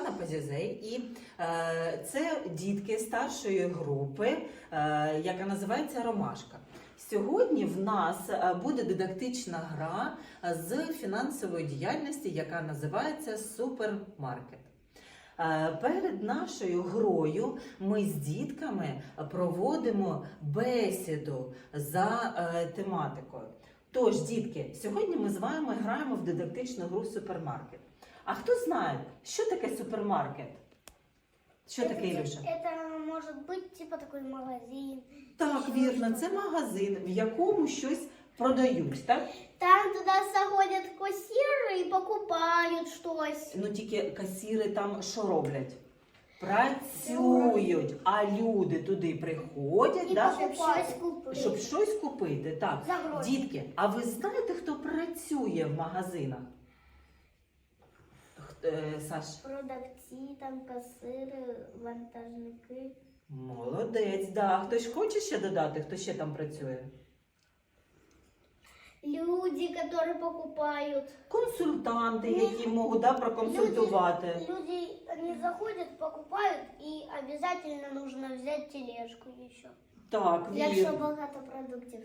Оксана Позізей, і е, це дітки старшої групи, е, яка називається Ромашка. Сьогодні в нас е, буде дидактична гра з фінансової діяльності, яка називається Супермаркет. Е, Перед нашою грою ми з дітками проводимо бесіду за е, тематикою. Тож, дітки, сьогодні ми з вами граємо в дидактичну гру супермаркет. А хто знає, що таке супермаркет? Що таке, Ілюша? Это может быть типа такой магазин. Так, вірно, це магазин, в якому щось продають, так? Там туда заходят кассиры и покупают что-то. Ну тільки касіри там що роблять? Працюють, а люди туди приходять, И да? покупают. купить. щоб щось купити. Так, За гроші. дітки, а ви знаєте, хто працює в магазинах? Х- е, Саш? Продавцы, там кассиры, вантажники. Молодець, да. Хтось хоче ще додати, хто ще там працює? Люди, которые покупают. Консультанти, які можуть да, проконсультувати. Люди, они заходят, покупают, и обязательно нужно взять тележку еще. Так, Якщо вірно. багато продуктів.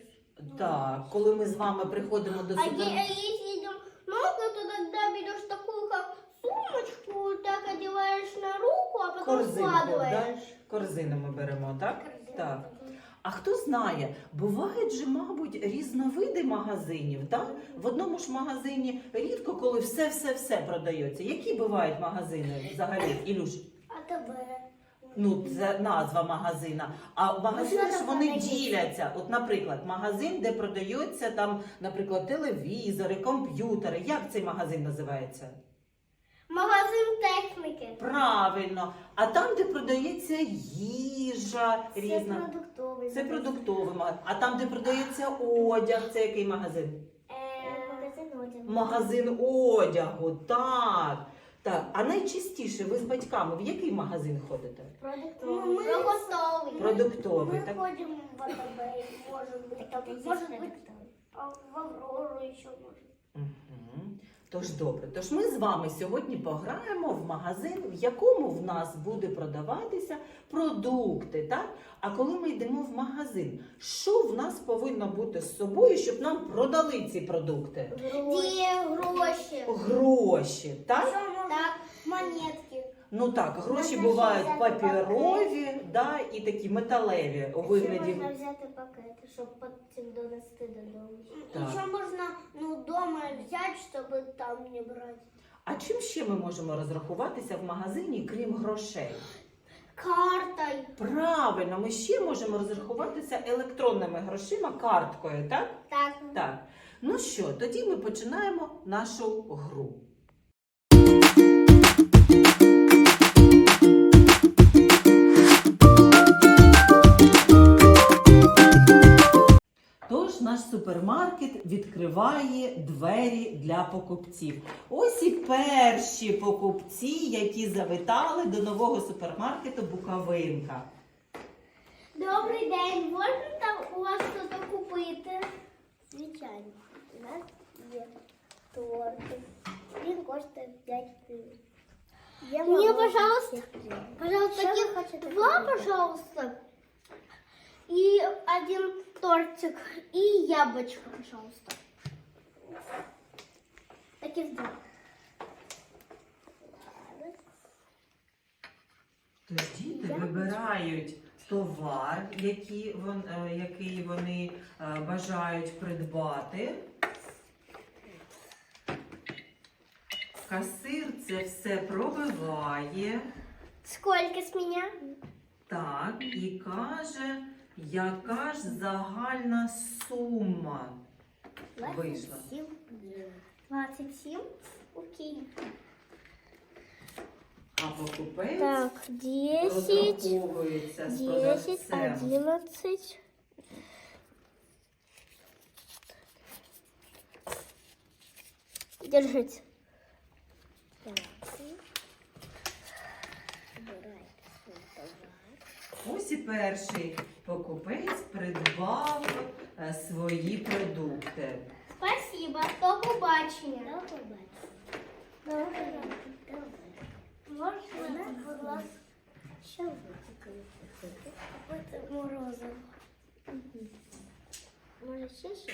Так, коли ми з вами приходимо до А, е- супер... а если идем много, то тогда берешь такую как сумочку, так одеваешь на руку, а потом Корзинку, складываешь. корзину ми беремо, так? Корзинку. Так. А хто знає, бувають же, мабуть, різновиди магазинів. Так? В одному ж магазині рідко, коли все-все-все продається. Які бувають магазини взагалі, Ілюш? АТБ. Ну, це назва магазина. А магазини Ну, ж вони діляться. От, наприклад, магазин, де продаються там, наприклад, телевізори, комп'ютери. Як цей магазин називається? Магазин техніки. Правильно. А там, де продається їжа Це різна. продуктовий. Це магазин. продуктовий магазин. А там, де продається одяг, це який магазин? Е, Магазин одягу. Магазин одягу, так. Так, а найчастіше ви з батьками в який магазин ходите? Продуктовий. Продуктовий. Продуктовий, Мы так? ходим в АТБ, может быть, там, может быть, а в Аврору еще может. Угу. Тож добре. Тож ми з вами сьогодні пограємо в магазин, в якому в нас буде продаватися продукти. Так? А коли ми йдемо в магазин, що в нас повинно бути з собою, щоб нам продали ці продукти? Гроші. гроши? Гроші, так? Так. Ну так, гроші Можна бувають ще взяти паперові, да, і такі металеві у вигляді. можна взяти пакети, щоб потім донести додому. Так. І ще можна ну, дома взяти, щоб там не брати. А чим ще ми можемо розрахуватися в магазині, крім грошей? Картой. Правильно, ми ще можемо розрахуватися електронними грошима, карткою, так? Так. Так. Ну що, тоді ми починаємо нашу гру. Тож наш супермаркет відкриває двері для покупців. Ось і перші покупці, які завітали до нового супермаркету Буковинка. Добрий день. Можна там у вас щось купити? Звичайно. У нас є торти. Він коштує 5 гривень. Мне, пожалуйста, пожалуйста, таких два, пожалуйста, и один тортик, и яблочко, пожалуйста. Таких два. Тож діти вибирають товар, який, е, вони е, бажають придбати. Касир це все пробиває. Сколько с меня? Так, і каже, яка ж загальна сума вийшла. 27. Окей. А покупець Так, 10, розраховується з 10, продавцем. 11. Держите. перший покупець придбав е, свої продукти. Спасибо, до побачення. До побачення. Можна, будь ласка, ви Це морозиво. Може ще щось?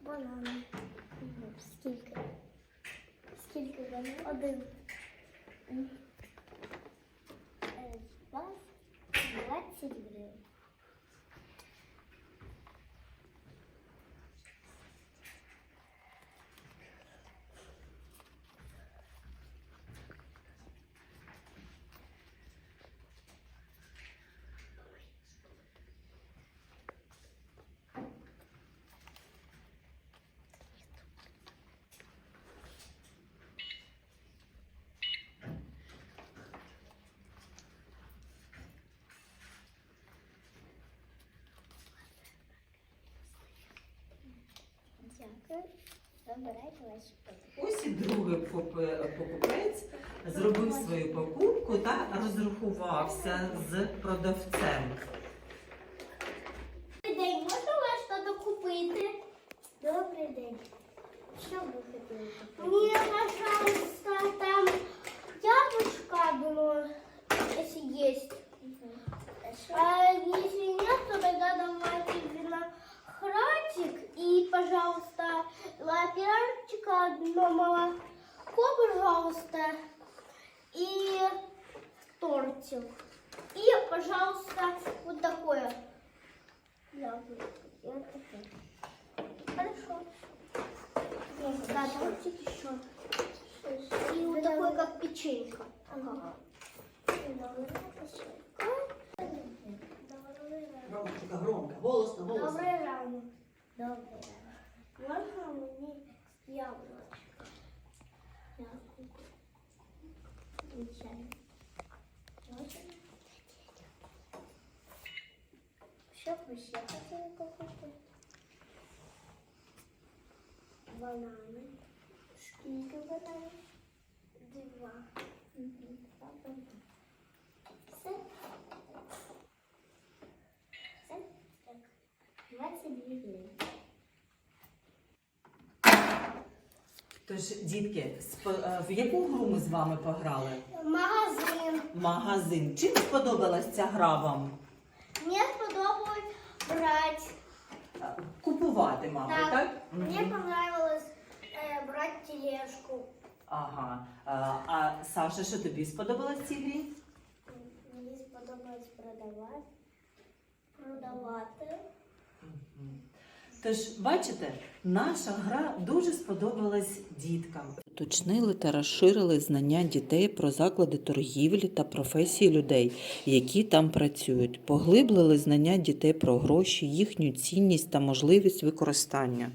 Банани. Скільки? Скільки бананів? Один. seçebiliyorum. Дякую. Забирайте ваші. Ось і другий покупець зробив свою покупку та розрахувався з продавцем. Добрий день, можна вас щось купити? Добрий день. Що ви хотіли купити? Мені, пожалуйста, там яблочко одно, если есть. печенька. Ага. Ромчика, громко, голосно, Добрий ранок. Добрий ранок. Можна мені яблучко? Яблуко. Звичайно. Можна? Що б ви ще хотіли купити? Банани. Скільки бананів? Два. Все? Все? Так. 22 гривні. Тож, дітки, е, в яку гру ми з вами пограли? Магазин. Магазин. Чим сподобалась ця гра вам? Мені сподобалось брати. Е, Купувати, мабуть, так? Так. Мгм. Мені понравилось е, брати тележку. Ага. Е, А Саша, що тобі сподобалось в цій грі? Мені сподобалось продавати. Продавати. Тож, бачите, наша гра дуже сподобалась діткам. Уточнили та розширили знання дітей про заклади торгівлі та професії людей, які там працюють. Поглиблили знання дітей про гроші, їхню цінність та можливість використання.